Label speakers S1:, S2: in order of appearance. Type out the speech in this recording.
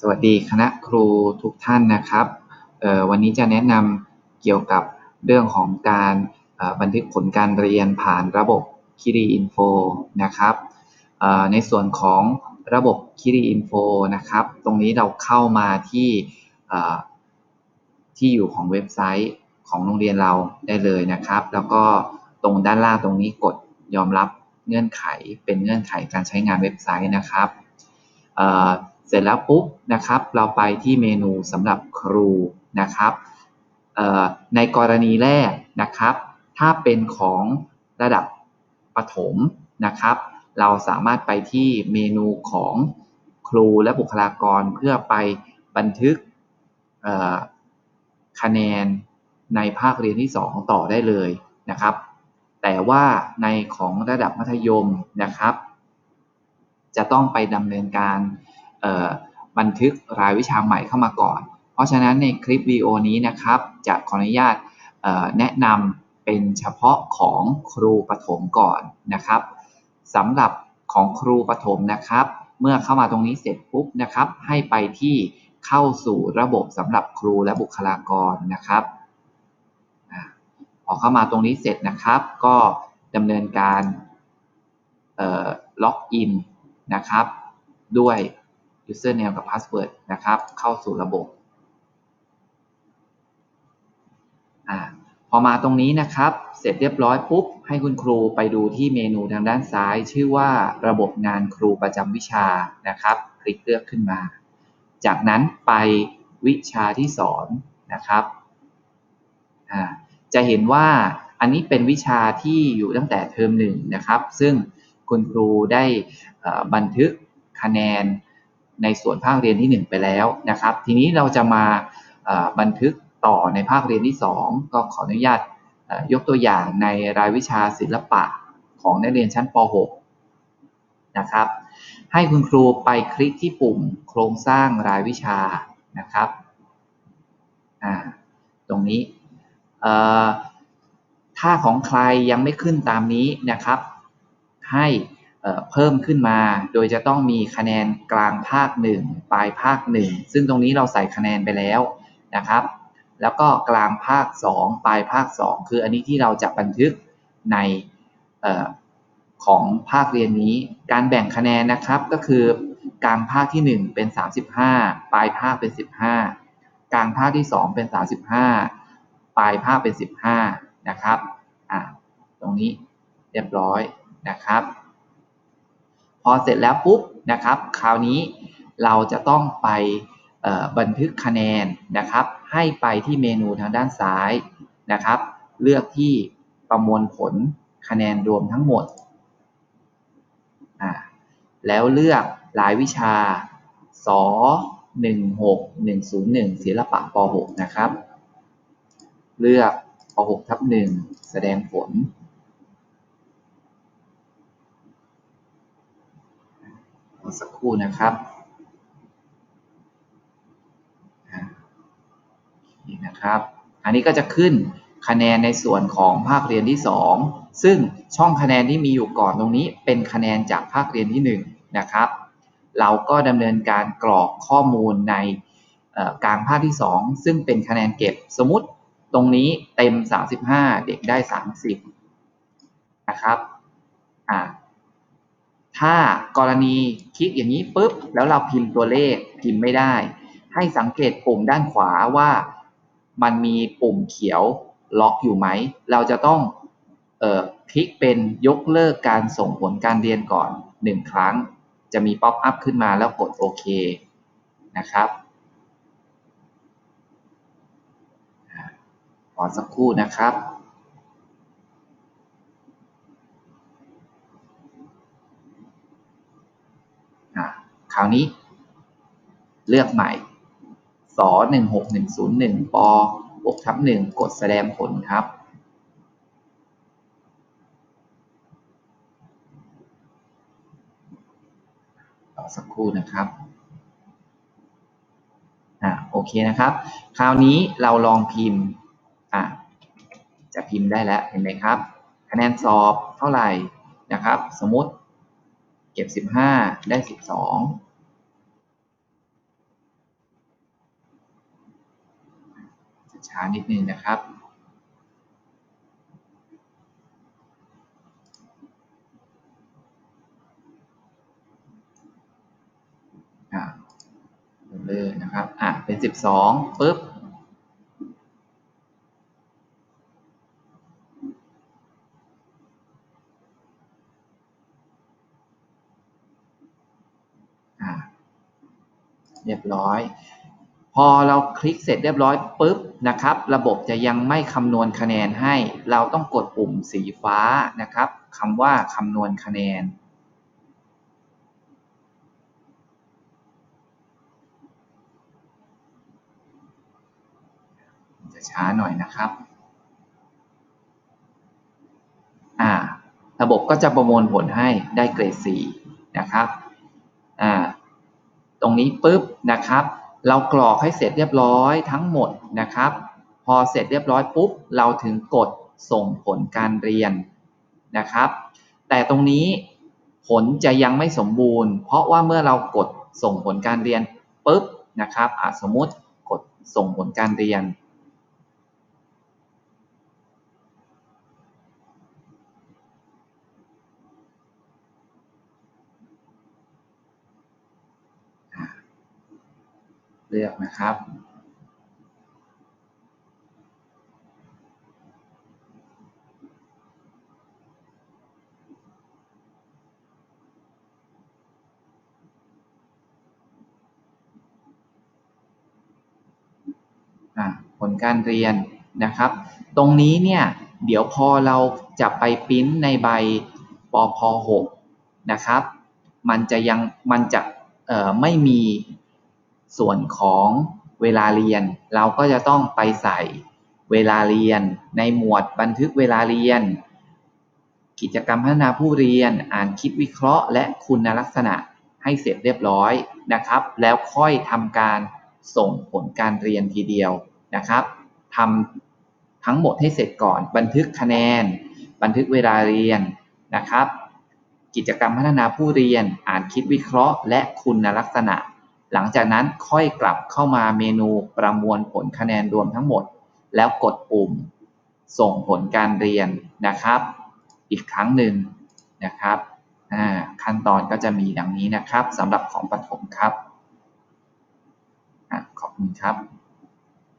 S1: สวัสดีคณะครูทุกท่านนะครับวันนี้จะแนะนำเกี่ยวกับเรื่องของการบันทึกผลการเรียนผ่านระบบ Kiri Info นะครับในส่วนของระบบ Kiri Info นะครับ ตรงนี้เราเข้ามาที่ที่อยู่ของเว็บไซต์ของโรงเรียนเราได้เลยนะครับ แล้วก็ตรงด้านล่างตรงนี้กดยอมรับเงื่อนไขเป็นเงื่อนไขการใช้งานเว็บไซต์นะครับ ร็จแล้วปุ๊บนะครับ เราไปที่เมนูสำหรับครูนะครับในกรณีแรกนะครับ ถ้าเป็นของระดับประถมนะครับ เราสามารถไปที่เมนูของครูและบุคลากรเพื่อไปบันทึกคะแนนในภาคเรียนที่ 2 ต่อได้เลยนะครับ แต่ว่าในของระดับมัธยมนะครับ จะต้องไปดำเนินการ บันทึกรายวิชาใหม่เข้ามาก่อน เพราะฉะนั้นในคลิปวิดีโอนี้นะครับ จะขออนุญาตแนะนำเป็นเฉพาะของครูปฐมก่อนนะครับสำหรับของครูปฐมนะครับ เมื่อเข้ามาตรงนี้เสร็จปุ๊บนะครับ ให้ไปที่เข้าสู่ระบบสำหรับครูและบุคลากรนะครับพอเข้ามาตรงนี้เสร็จนะครับ ก็ดำเนินการล็อกอินนะครับ ด้วย username กับ password นะครับ เข้าสู่ระบบอพอมาตรงนี้นะครับ เสร็จเรียบร้อยปุ๊บ ให้คุณครูไปดูที่เมนูทางด้านซ้าย ชื่อว่าระบบงานครูประจำวิชานะครับ คลิกเลือกขึ้นมา จากนั้นไปวิชาที่สอนนะครับจะเห็นว่าอันนี้เป็นวิชาที่อยู่ตั้งแต่เทอมหนึ่งนะครับ ซึ่งคุณครูได้บันทึกคะแนน ในส่วนภาคเรียนที่ 1 ไปแล้วนะครับ ทีนี้เราจะมาบันทึกต่อในภาคเรียนที่ 2 ก็ขออนุญาตยกตัวอย่างในรายวิชาศิลปะของนักเรียนชั้นป .6 นะครับ ให้คุณครูไปคลิกที่ปุ่มโครงสร้างรายวิชานะครับตรงนี้ถ้าของใครยังไม่ขึ้นตามนี้นะครับ ให้ เพิ่มขึ้นมา โดยจะต้องมีคะแนนกลางภาค 1 ปลายภาค 1 ซึ่งตรงนี้เราใส่คะแนนไปแล้วนะครับ แล้วก็กลางภาค 2 ปลายภาค 2 คืออันนี้ที่เราจะบันทึกในอของภาคเรียนนี้ การแบ่งคะแนนนะครับก็คือกลางภาคที่ 1 เป็น 35 ปลายภาคเป็น 15 กลางภาคที่ 2 เป็น 35 ปลายภาคเป็น 15 นะครับ อ่า ตรงนี้เรียบร้อยนะครับ พอเสร็จแล้วปุ๊บนะครับ คราวนี้เราจะต้องไปบันทึกคะแนนนะครับ ให้ไปที่เมนูทางด้านซ้ายนะครับ เลือกที่ประมวลผลคะแนนรวมทั้งหมด แล้วเลือกรายวิชาส16101ศิลปะป .6 นะครับ เลือกป .6 ทับ1แสดงผล สักครู่นะครับนี่นะครับ อันนี้ก็จะขึ้นคะแนนในส่วนของภาคเรียนที่ 2 ซึ่งช่องคะแนนที่มีอยู่ก่อนตรงนี้ เป็นคะแนนจากภาคเรียนที่ 1 นะครับ เราก็ดำเนินการกรอกข้อมูลในกลางภาคที่ 2 ซึ่งเป็นคะแนนเก็บสมมติตรงนี้เต็ม 35 เด็กได้ 30 นะครับ อ่า ถ้ากรณีคลิกอย่างนี้ปุ๊บ แล้วเราพิมพ์ตัวเลขพิมพ์ไม่ได้ ให้สังเกตปุ่มด้านขวาว่ามันมีปุ่มเขียวล็อกอยู่ไหม เราจะต้องออคลิกเป็นยกเลิกการส่งผลการเรียนก่อน 1 ครั้ง จะมีป๊อปอัพขึ้นมาแล้วกดโอเคนะครับขอสักครู่นะครับ คราวนี้ เลือกใหม่ส16101ป6ทับ1กดแสดงผลครับรอสักครู่นะครับอ่าโอเคนะครับ คราวนี้เราลองพิมพ์อะจะพิมพ์ได้แล้วเห็นไหมครับ คะแนนสอบเท่าไหร่นะครับ สมมติ เก็บสิบห้าได้สิบสองช้านิดนึงนะครับ เลอร์นะครับ อะ เป็น 12 ปุ๊บ เรียบร้อย พอเราคลิกเสร็จเรียบร้อยปุ๊บนะครับ ระบบจะยังไม่คำนวณคะแนนให้ เราต้องกดปุ่มสีฟ้านะครับคำว่าคำนวณคะแนนจะช้าหน่อยนะครับ อ่า ระบบก็จะประมวลผลให้ได้เกรด 4 นะครับ อ่า ตรงนี้ปุ๊บนะครับ เรากรอกให้เสร็จเรียบร้อยทั้งหมดนะครับ พอเสร็จเรียบร้อยปุ๊บ เราถึงกดส่งผลการเรียนนะครับ แต่ตรงนี้ผลจะยังไม่สมบูรณ์ เพราะว่าเมื่อเรากดส่งผลการเรียนปุ๊บนะครับสมมติกดส่งผลการเรียน เลือกนะครับ ผลการเรียนนะครับ ตรงนี้เนี่ย เดี๋ยวพอเราจะไปปริ้นในใบปพ6นะครับ มันจะยังมันจะไม่มี ส่วนของเวลาเรียน เราก็จะต้องไปใส่เวลาเรียน ในหมวดบันทึกเวลาเรียน กิจกรรมพัฒนาผู้เรียนอ่านคิดวิเคราะห์ และคุณลักษณะให้เสร็จเรียบร้อยนะครับ แล้วค่อยทำการส่งผลการเรียนทีเดียวนะครับทำทั้งหมดให้เสร็จก่อน บันทึกคะแนน บันทึกเวลาเรียนนะครับ กิจกรรมพัฒนาผู้เรียน อ่านคิดวิเคราะห์ และคุณลักษณะ หลังจากนั้นค่อยกลับเข้ามาเมนูประมวลผลคะแนนรวมทั้งหมด แล้วกดปุ่ม ส่งผลการเรียนนะครับ อีกครั้งหนึ่งนะครับขั้นตอนก็จะมีดังนี้นะครับสำหรับของปฐมครับอขอบคุณครับ